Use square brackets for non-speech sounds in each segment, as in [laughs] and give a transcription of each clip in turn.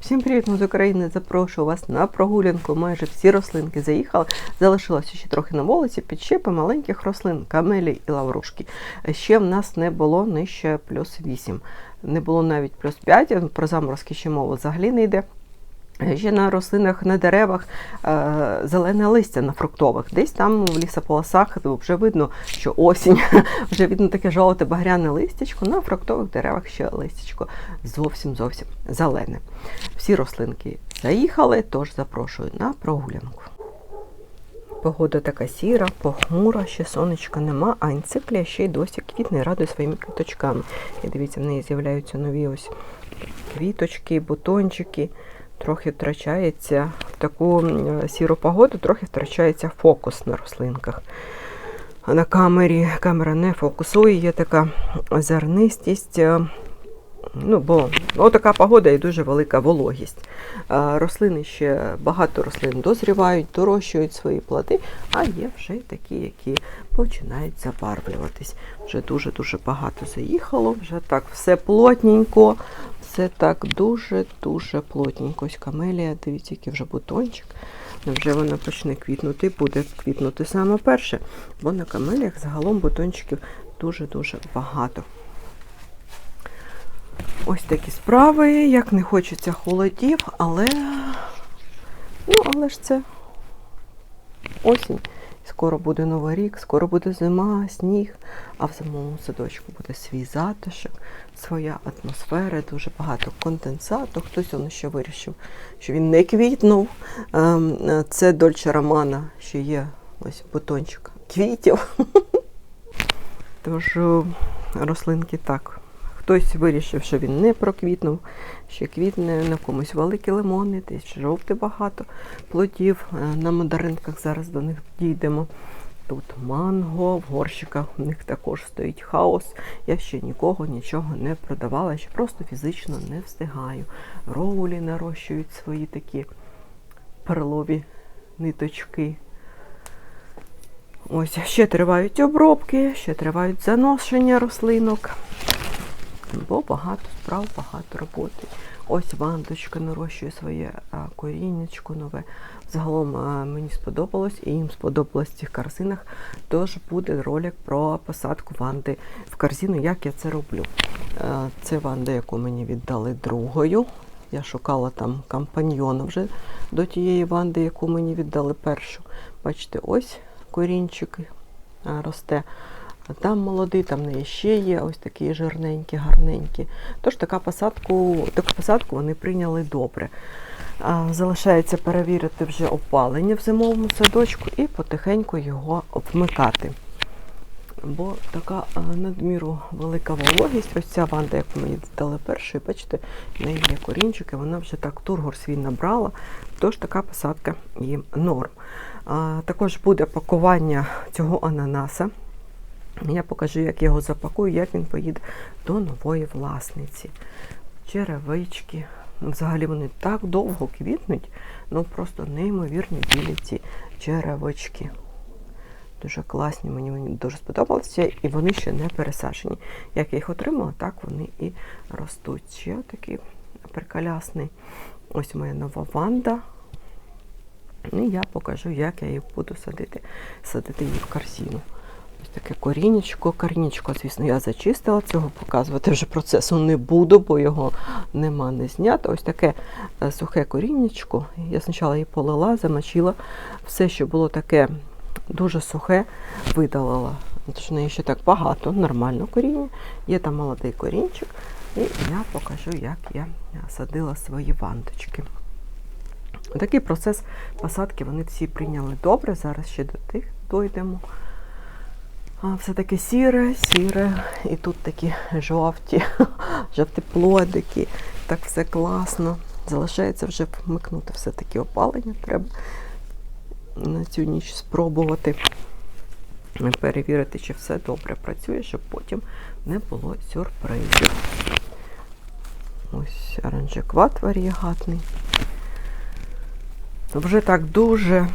Всім привіт, ми з України. Запрошую вас на прогулянку. Майже всі рослинки заїхали. Залишилося ще трохи на вулиці, підщепи маленьких рослин, камелі і лаврушки. Ще в нас не було нижче плюс 8. Не було навіть плюс 5, про заморозки ще мова взагалі не йде. Ще на рослинах, на деревах е, зелене листя на фруктових. Десь там в лісополосах вже видно, що осінь, [laughs] вже видно таке жовте багряне листячко. На фруктових деревах ще листячко зовсім зовсім зелене. Всі рослинки заїхали, тож запрошую на прогулянку. Погода така сіра, похмура, ще сонечка нема, а енциклія ще й досі квітне радує своїми квіточками. І дивіться, в неї з'являються нові ось квіточки, бутончики трохи втрачається в таку сіру погоду, трохи втрачається фокус на рослинках. На камері камера не фокусує, є така зернистість. Ну, бо ну, така погода і дуже велика вологість. Рослини ще багато рослин дозрівають, дорощують свої плоди, а є вже такі, які починають забарвлюватись. Вже дуже-дуже багато заїхало, вже так все плотненько, все так дуже-дуже плотненько. Ось камелія, дивіться, який вже бутончик. Вже вона почне квітнути, буде квітнути саме перше, бо на камеліях загалом бутончиків дуже-дуже багато. Ось такі справи, як не хочеться холодів, але ну, але ж це осінь. Скоро буде новий рік, скоро буде зима, сніг, а в зимовому садочку буде свій затишок, своя атмосфера, дуже багато конденсату. Хтось он ще вирішив, що він не квітнув. Це Дольче Романа, ще є ось бутончик квітів. [laughs] Тож е, рослинки так. Хтось вирішив, що він не проквітнув, ще квітне, на комусь великі лимони, десь жовте багато плодів. Е, на мандаринках зараз до них дійдемо. Тут манго, в горщиках у них також стоїть хаос. Я ще нікого нічого не продавала, ще просто фізично не встигаю. Роулі нарощують свої такі перлові ниточки. Ось ще тривають обробки, ще тривають заношення рослинок бо багато справ, багато роботи. Ось вандочка нарощує своє коріннячко нове. Загалом мені сподобалось і їм сподобалось в цих корзинах. Тож буде ролик про посадку ванди в корзину, як я це роблю. Це ванда, яку мені віддали другою. Я шукала там компаньйона вже до тієї ванди, яку мені віддали першу. Бачите, ось корінчик росте. Там молодий, там не ще є ось такі жирненькі, гарненькі. Тож така посадку, таку посадку вони прийняли добре. Залишається перевірити вже опалення в зимовому садочку і потихеньку його вмикати. Бо така надміру велика вологість, ось ця ванда, яку мені дали першою, бачите, в неї є корінчики, вона вже так тургор свій набрала, тож така посадка їм норм. Також буде пакування цього ананаса. Я покажу, як його запакую, як він поїде до нової власниці. Черевички. Взагалі вони так довго квітнуть, ну просто неймовірні білі ці черевички. Дуже класні, мені мені дуже сподобалися, і вони ще не пересаджені. Як я їх отримала, так вони і ростуть. Ще такий приколясний. Ось моя нова ванда. І я покажу, як я її буду садити, садити її в корзину. Ось таке корінечко. Корінечко, звісно, я зачистила, цього показувати вже процесу не буду, бо його нема не знято. Ось таке е, сухе корінечко. Я спочатку її полила, замочила. Все, що було таке дуже сухе, видалила. Тож в неї ще так багато, нормально коріння. Є там молодий корінчик. І я покажу, як я садила свої ванточки. Такий процес посадки вони всі прийняли добре. Зараз ще до тих дойдемо. А все таке сіре, сіре, і тут такі жовті, [laughs] жовті плодики. Так все класно. Залишається вже вмикнути все-таки опалення. Треба на цю ніч спробувати перевірити, чи все добре працює, щоб потім не було сюрпризів. Ось оранжекват варієгатний. Вже так дуже,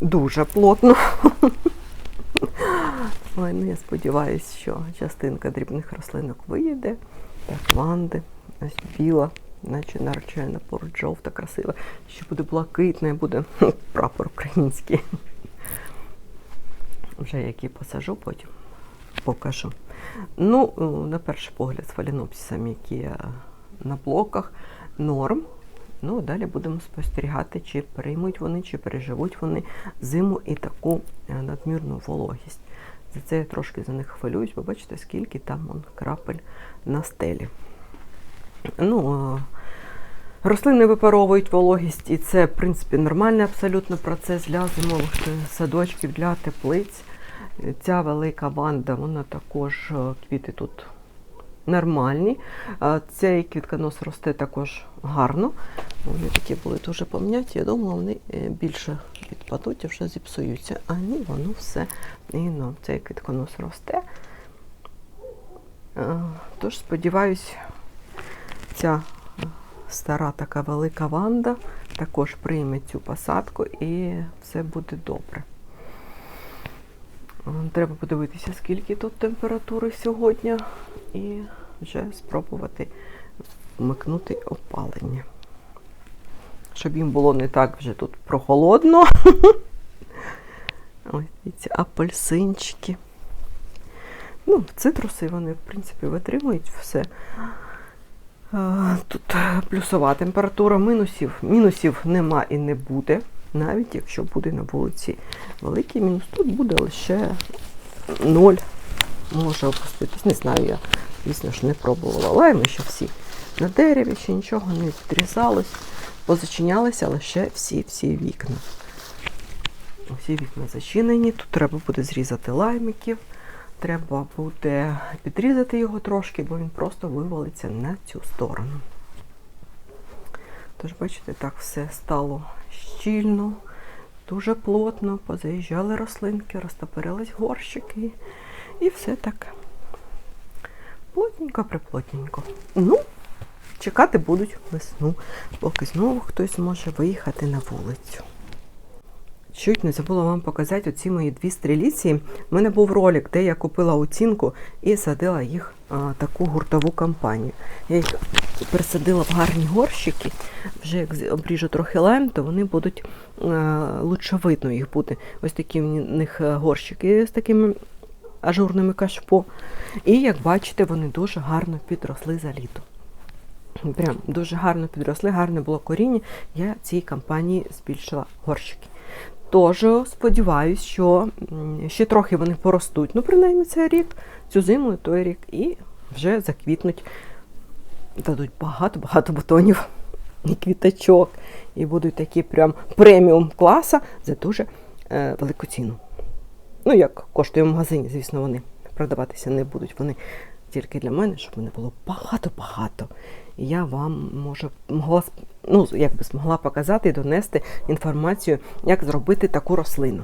дуже плотно. [laughs] Ой, ну я сподіваюся, що частинка дрібних рослинок виїде. Так, ванди, ось біла, наче наречена поруч жовта, красива. Ще буде блакитна і буде [laughs] прапор український. Вже які посажу, потім покажу. Ну, е, на перший погляд, з фалінопсисами, які на блоках, норм. Ну, далі будемо спостерігати, чи приймуть вони, чи переживуть вони зиму і таку е, надмірну вологість. За це я трошки за них хвилююсь, бо бачите, скільки там вон, крапель на стелі. Ну, рослини випаровують вологість, і це, в принципі, нормальний абсолютно процес для зимових е, садочків, для теплиць. Ця велика ванда, вона також е, квіти тут нормальні. Цей квітконос росте також гарно. Вони такі були дуже пом'яті. Я думала, вони е, більше відпадуть і вже зіпсуються. А ні, воно все і ну, цей квітконос росте. Тож, сподіваюсь, ця е, стара така велика ванда також прийме цю посадку і все буде добре. Треба подивитися, скільки тут температури сьогодні, і вже спробувати вмикнути опалення. Щоб їм було не так вже тут прохолодно. [laughs] Ось дивіться, апельсинчики. Ну, цитруси вони, в принципі, витримують все. Тут плюсова температура, мінусів, мінусів нема і не буде, навіть якщо буде на вулиці великий мінус, тут буде лише 0. Може опуститись. Не знаю, я, звісно ж, не пробувала лайми, що всі на дереві, ще нічого не відрізалось, позачинялися лише всі-всі вікна. Всі вікна зачинені, тут треба буде зрізати лаймиків. Треба буде підрізати його трошки, бо він просто вивалиться на цю сторону. Тож, бачите, так все стало щільно, дуже плотно, позаїжджали рослинки, розтопирились горщики. І все так плотненько, приплотненько. Ну, чекати будуть весну, поки знову хтось може виїхати на вулицю. Чуть не забула вам показати оці мої дві стріліці. У мене був ролик, де я купила оцінку і садила їх а, таку гуртову компанію. Я їх пересадила в гарні горщики. Вже як обріжу трохи лайм, то вони будуть а, лучше видно їх буде. Ось такі в них е, горщики з такими ажурними кашпо. І як бачите, вони дуже гарно підросли за літо. Прям дуже гарно підросли, гарне було коріння. Я цій компанії збільшила горщики. Тож сподіваюсь, що ще трохи вони поростуть. Ну, принаймні цей рік, цю зиму, і той рік, і вже заквітнуть, дадуть багато-багато бутонів і квіточок. І будуть такі прям преміум класа за дуже е, велику ціну. Ну, як коштує в магазині, звісно, вони продаватися не будуть. Вони тільки для мене, щоб мене було багато-багато. І я вам може могла ну, якби змогла показати і донести інформацію, як зробити таку рослину.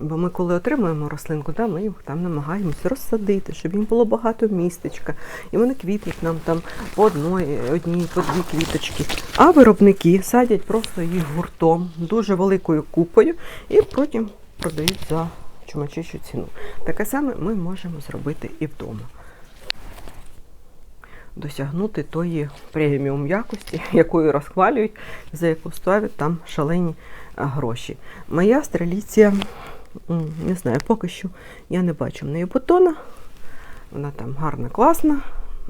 Бо ми, коли отримуємо рослинку, да, ми їх там намагаємось розсадити, щоб їм було багато містечка. І вони квітнуть нам там по одної, одній, по дві квіточки. А виробники садять просто їх гуртом, дуже великою купою, і потім продають за чумачищу ціну. Таке саме ми можемо зробити і вдома. Досягнути тої преміум якості, якою розхвалюють, за яку ставлять там шалені гроші. Моя стреліція, не знаю, поки що я не бачу в неї бутона. Вона там гарна, класна,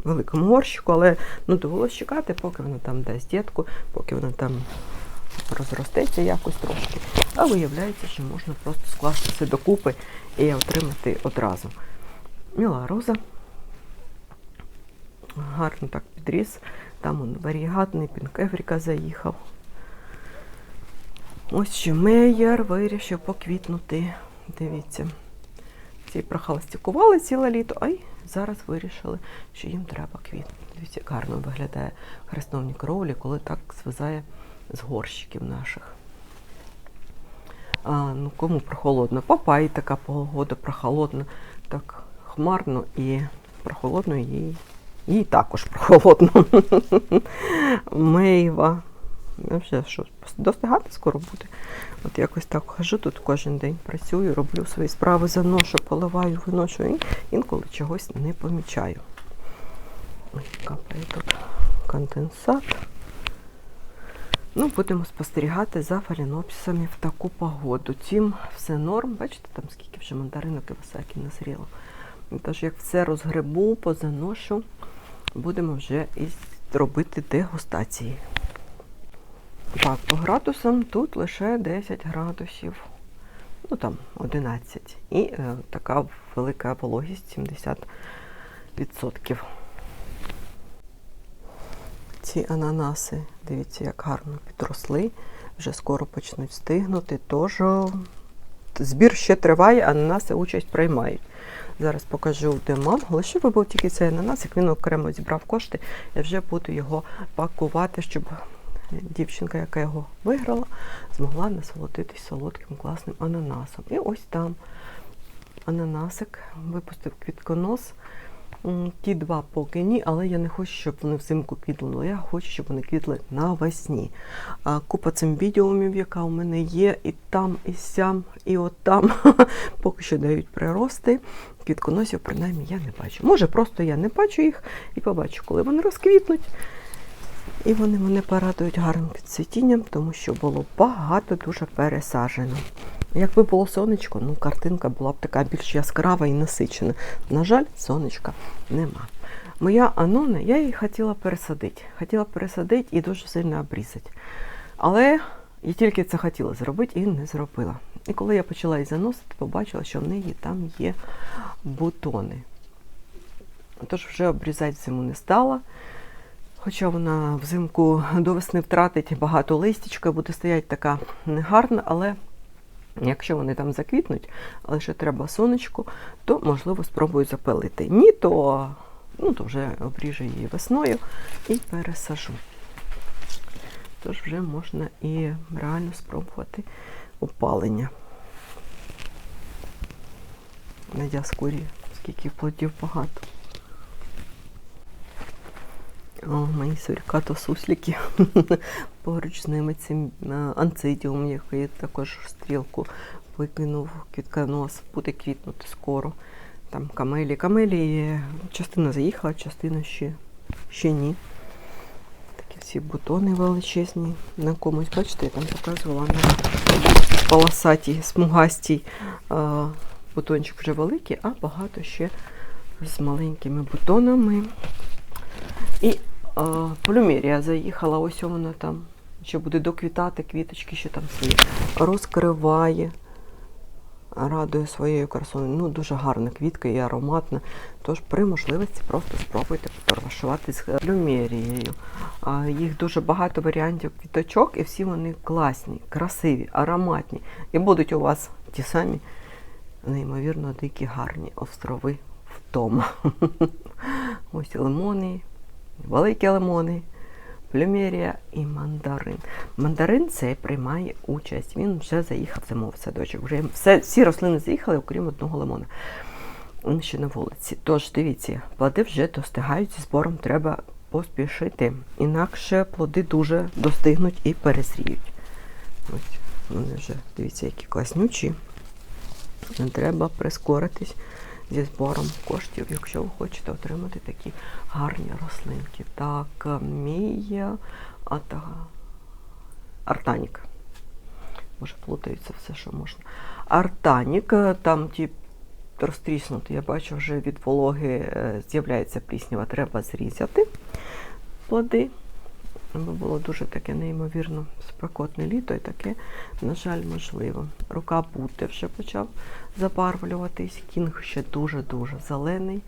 великому горщику, але ну, довелося чекати, поки вона там дасть дітку, поки вона там розростеться якось трошки. А виявляється, що можна просто скласти все докупи і отримати одразу. Міла роза. Гарно так підріс. Там он варігатний пінкевріка заїхав. Ось що Мейєр вирішив поквітнути. Дивіться. Ці прохолостикували ціле літо, а й зараз вирішили, що їм треба квітнути. Дивіться, як гарно виглядає хрестовні кровлі, коли так звизає з горщиків наших. А, ну, кому прохолодно? Папай така погода прохолодна, так хмарно і прохолодно їй. Їй також прохолодно. [laughs] Мейва. Ну, вже що, достигати скоро буде. От якось так хожу тут кожен день, працюю, роблю свої справи, заношу, поливаю, виношу і інколи чогось не помічаю. Капає тут конденсат. Ну, будемо спостерігати за фалінопсисами в таку погоду. Тім все норм. Бачите, там скільки вже мандаринок і високі назріло. Тож, як все розгребу, позаношу, будемо вже і робити дегустації. Так, по градусам тут лише 10 градусів, ну там 11. І е, така велика вологість 70%. Ці ананаси, дивіться, як гарно підросли, вже скоро почнуть стигнути. Тож збір ще триває, ананаси участь приймають. Зараз покажу, де. Лише би був тільки цей ананас, як він окремо зібрав кошти, я вже буду його пакувати, щоб дівчинка, яка його виграла, змогла насолодитись солодким класним ананасом. І ось там ананасик випустив квітконос. Ті два поки ні, але я не хочу, щоб вони взимку квітли. Я хочу, щоб вони квітли навесні. А, купа цимбідіумів, яка у мене є, і там, і сям, і от там. [laughs] Поки що дають прирости. Квітконосів, принаймні, я не бачу. Може, просто я не бачу їх і побачу, коли вони розквітнуть. І вони мене порадують гарним підсвітінням, тому що було багато дуже пересаджено. Якби було сонечко, ну картинка була б така більш яскрава і насичена. На жаль, сонечка нема. Моя Анона, я її хотіла пересадити. Хотіла пересадити і дуже сильно обрізати. Але я тільки це хотіла зробити і не зробила. І коли я почала її заносити, побачила, що в неї там є бутони. Тож вже обрізати зиму не стала. Хоча вона взимку до весни втратить багато листячка, буде стояти така негарна, але якщо вони там заквітнуть, але ще треба сонечко, то можливо спробую запилити. Ні, то, ну, то вже обріжу її весною і пересажу. Тож вже можна і реально спробувати опалення. На діаскурі, скільки плодів багато. О, мої сурікато сусліки. [laughs] Поруч з ними цим е, анцидіум, який також стрілку викинув квітконос, буде квітнути скоро. Там камелі. Камелі частина заїхала, частина ще, ще ні. Такі всі бутони величезні. На комусь, бачите, я там показувала на полосатій, смугастій. е, Бутончик вже великий, а багато ще з маленькими бутонами. І полюмерія заїхала, ось вона там. Ще буде доквітати, квіточки ще там свої. Розкриває, радує своєю красою. Ну, дуже гарна квітка і ароматна. Тож при можливості просто спробуйте фотографувати з плюмерією. Їх дуже багато варіантів квіточок, і всі вони класні, красиві, ароматні. І будуть у вас ті самі, неймовірно, дикі гарні острови вдома. [laughs] Ось лимони, великі лимони, плюмерія і мандарин. Мандарин цей приймає участь. Він вже заїхав зимовий садочок. Вже все, всі рослини заїхали, окрім одного лимона. Він ще на вулиці. Тож дивіться, плоди вже достигають збором, треба поспішити. Інакше плоди дуже достигнуть і перезріють. Ось вони вже, дивіться, які класнючі. Треба прискоритись зі збором коштів, якщо ви хочете отримати такі гарні рослинки. Так, мій ата, артанік. Може, плутаються все, що можна. Артанік, там ті розтріснути, я бачу, вже від вологи е, з'являється пліснява, треба зрізати плоди. Було дуже таке неймовірно спекотне літо і таке, на жаль, можливо. Рука бути вже почав забарвлюватись. Кінг ще дуже-дуже зелений.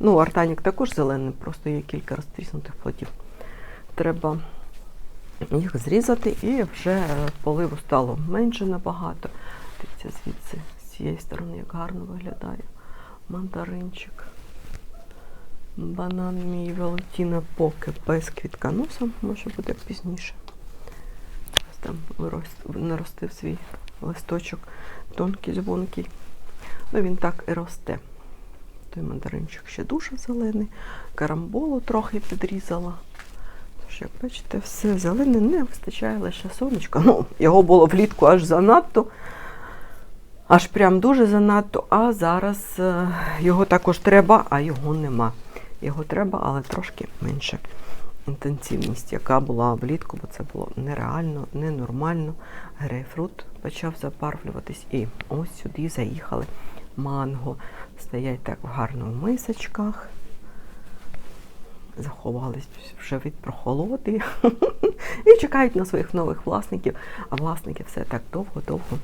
Ну, артанік також зелений, просто є кілька розтріснутих плодів. Треба їх зрізати і вже поливу стало менше набагато. Дивіться, звідси, з цієї сторони, як гарно виглядає мандаринчик. Банан мій Валентина поки без квітконоса, може буде пізніше. Там наростив свій листочок тонкий, звонкий. Ну він так і росте. Той мандаринчик ще дуже зелений, карамболу трохи підрізала. Тож, як бачите, все зелене, не вистачає лише сонечка. Ну, його було влітку аж занадто. Аж прям дуже занадто, а зараз е, його також треба, а його нема. Його треба, але трошки менше інтенсивність, яка була влітку, бо це було нереально, ненормально. Грейпфрут почав забарвлюватись. І ось сюди заїхали манго. Стоять так в гарних мисочках. Заховались вже від прохолоди [laughs] і чекають на своїх нових власників. А власники все так довго-довго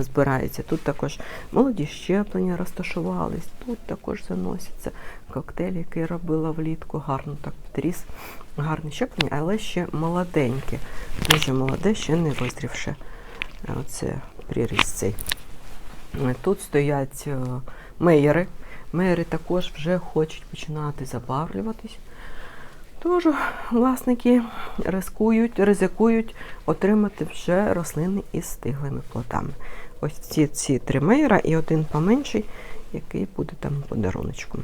збираються. Тут також молоді щеплення розташувались, тут також заносяться коктейль, який робила влітку, гарно так підріс. Гарне щеплення, але ще молоденьке. Дуже молоде, ще не визрівши. Оце приріс цей. Тут стоять е, меєри. Меєри також вже хочуть починати забавлюватись. Тож власники рискують, ризикують отримати вже рослини із стиглими плодами. Ось ці, ці три мейра і один поменший, який буде там подаруночком.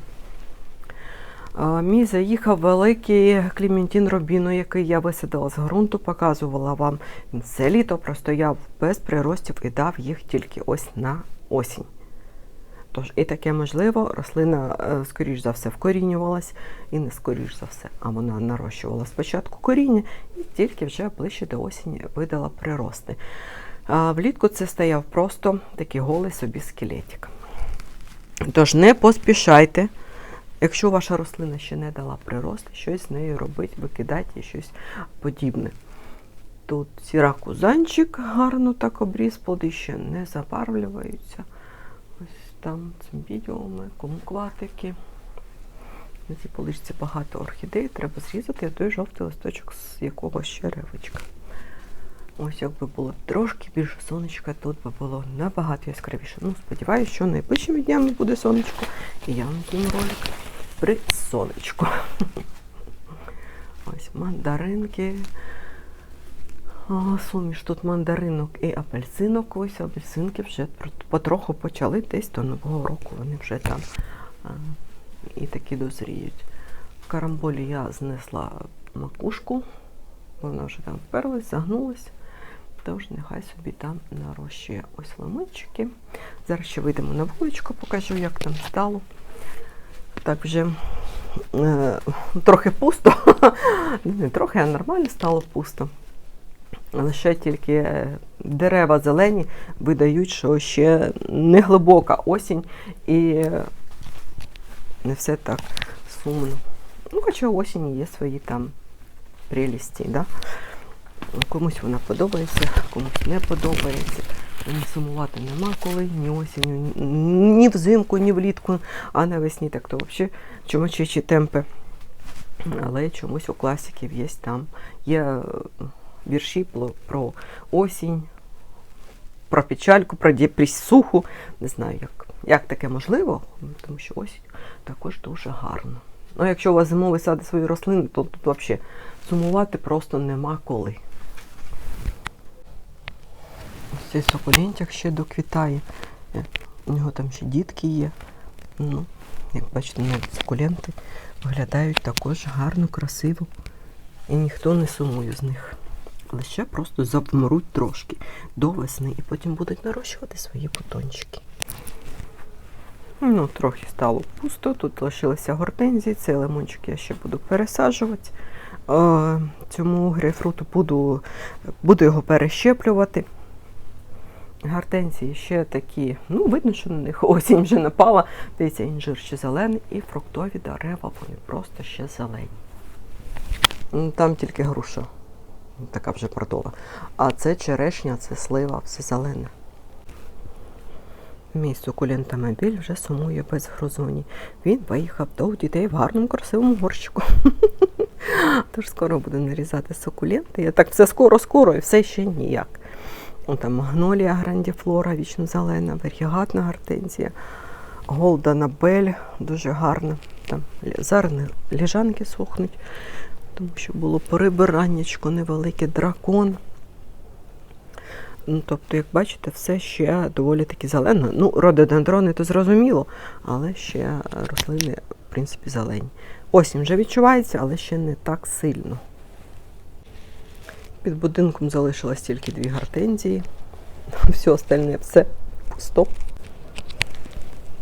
Мій заїхав великий кліментін робіно, який я висадила з ґрунту, показувала вам. Все літо простояв без приростів і дав їх тільки ось на осінь. Тож і таке можливо, рослина, е, скоріш за все, вкорінювалась, і не скоріш за все, а вона нарощувала спочатку коріння і тільки вже ближче до осені видала прирости. А влітку це стояв просто такий голий собі скелетик. Тож не поспішайте. Якщо ваша рослина ще не дала прирости, щось з нею робити, викидайте щось подібне. Тут сіракузанчик гарно так обріз, плоди ще не забарвлюються. Там цим відео ми кумкватики. На цій поличці багато орхідей, треба зрізати той жовтий листочок з якогось черевичка. Ось якби було трошки більше сонечка, тут би було набагато яскравіше. Ну, сподіваюся, що найближчими днями буде сонечко, і я зніму ролик при сонечку. [laughs] Ось мандаринки. Суміш тут мандаринок і апельсинок. Ось апельсинки вже потроху почали десь до Нового року. Вони вже там і такі дозріють. В карамболі я знесла макушку, вона вже там вперлась, загнулась. Тож нехай собі там нарощує ось лимончики. Зараз ще вийдемо на вуличку, покажу, як там стало. Так вже е, трохи пусто. [laughs] Не трохи, а нормально стало пусто. Лише тільки е, дерева зелені видають, що ще не глибока осінь і не все так сумно. Ну, хоча осінь є свої там прелісті. Да? Комусь вона подобається, комусь не подобається. Сумувати нема коли, ні осінню, ні взимку, ні влітку, а навесні так то взагалі чумачичі темпи. Але чомусь у класиків є там. Є вірші про осінь, про печальку, про депресуху. Не знаю, як як таке можливо, тому що осінь також дуже гарно. Ну, якщо у вас зимовий сади свої рослини, то тут взагалі сумувати просто нема коли. Ось цей соколентик ще доквітає. У нього там ще дітки є. Ну, Як бачите, навіть сукуленти виглядають також гарно, красиво. І ніхто не сумує з них. Лише просто завмруть трошки до весни і потім будуть нарощувати свої бутончики. Ну, Трохи стало пусто, тут лишилися гортензії, цей лимончик я ще буду пересаджувати. Цьому грейпфруту буду, буду його перещеплювати. Гортензії ще такі, ну, видно, що на них осінь вже напала. Дивіться, інжир ще зелений і фруктові дерева, вони просто ще зелені. Там тільки груша, така вже продова. А це черешня, це слива, все зелене. Мій сукулент Амабіль вже сумує без грузоні. Він виїхав до дітей в гарному красивому горщику. [laughs] Тож скоро буду нарізати сукуленти. Я так все скоро-скоро і все ще ніяк. О, там магнолія грандіфлора, вічно зелена, варігатна гортензія, голдана бель, дуже гарна. Там ліжанки сохнуть, тому що було перебираннячко невелике дракон. Ну, Тобто, як бачите, все ще доволі таки зелено. Ну, рододендрони то зрозуміло, але ще рослини, в принципі, зелені. Осінь вже відчувається, але ще не так сильно. Під будинком залишилось тільки дві гортензії. [laughs] Все остальне все пусто.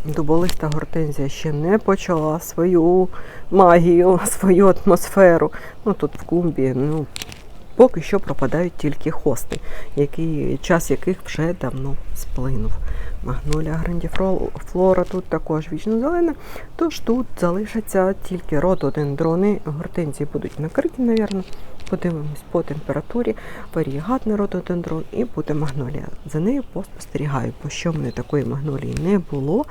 Дуболиста гортензія ще не почала свою магію, [laughs] свою атмосферу. Ну тут в клумбі, ну поки що пропадають тільки хости, який, час яких вже давно сплинув. Магнолія грандіфлора тут також вічно зелена, тож тут залишаться тільки рододендрони. Гортензії будуть накриті, мабуть. Подивимось по температурі, варігатний рододендрон і буде магнолія. За нею поспостерігаю, бо що в мене такої магнолії не було.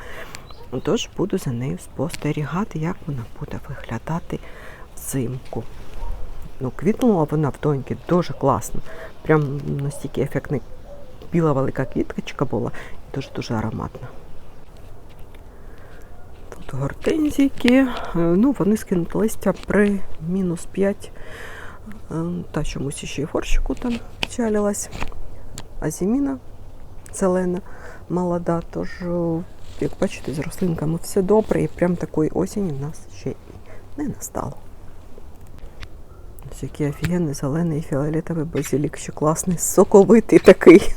Тож буду за нею спостерігати, як вона буде виглядати взимку. Ну, квітнула вона в доньки дуже класно. Прям настільки ефектна біла велика квіточка була і дуже-дуже ароматна. Тут гортензійки, е, ну вони скинули листя при мінус 5. Е, Та чомусь ще й горщику там печалилась. А зіміна зелена, молода, тож, е, як бачите, з рослинками все добре і прям такої осені в нас ще і не настало. Ось який офігенний зелений фіолетовий базилік, що класний, соковитий такий.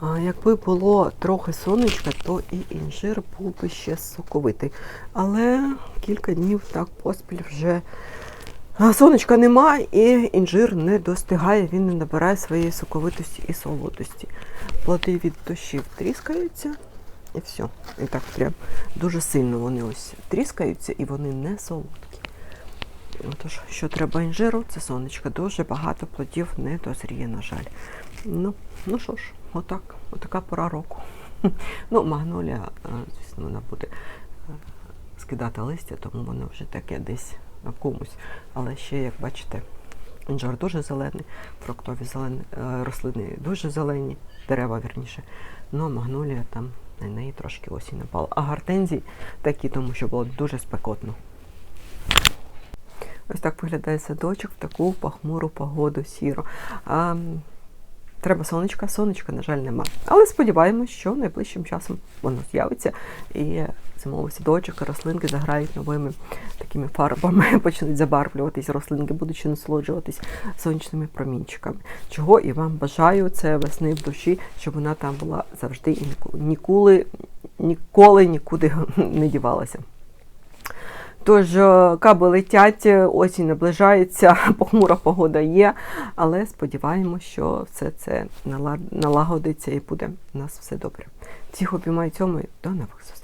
А якби було трохи сонечка, то і інжир був би ще соковитий. Але кілька днів так поспіль вже сонечка нема і інжир не достигає, він не набирає своєї соковитості і солодості. Плоди від дощів тріскаються і все. І так прям дуже сильно вони ось тріскаються і вони не солодкі. Отож, що треба інжиру, це сонечко. Дуже багато плодів не дозріє, на жаль. Ну, ну що ж, отак, отака пора року. [laughs] Ну, магнолія, е, звісно, вона буде е, скидати листя, тому воно вже таке десь комусь. Але ще, як бачите, інжир дуже зелений, фруктові зелені, е, рослини дуже зелені, дерева вірніше. Ну, магнолія там на неї трошки осінь напала. А гортензії такі, тому що було дуже спекотно. Ось так виглядає садочок в таку похмуру погоду сіро. А, треба сонечка, сонечка, на жаль, нема. Але сподіваємось, що найближчим часом воно з'явиться і садочок, і рослинки заграють новими такими фарбами, [laughs] почнуть забарвлюватись рослинки, будучи насолоджуватись сонячними промінчиками. Чого і вам бажаю, це весни в душі, щоб вона там була завжди і ніколи, ніколи нікуди [laughs] не дівалася. Тож е, каби летять, е, осінь наближається, [laughs] похмура погода є, але сподіваємося, що все це налагодиться і буде у нас все добре. Всіх обіймаю цьому і до нових зустрічей.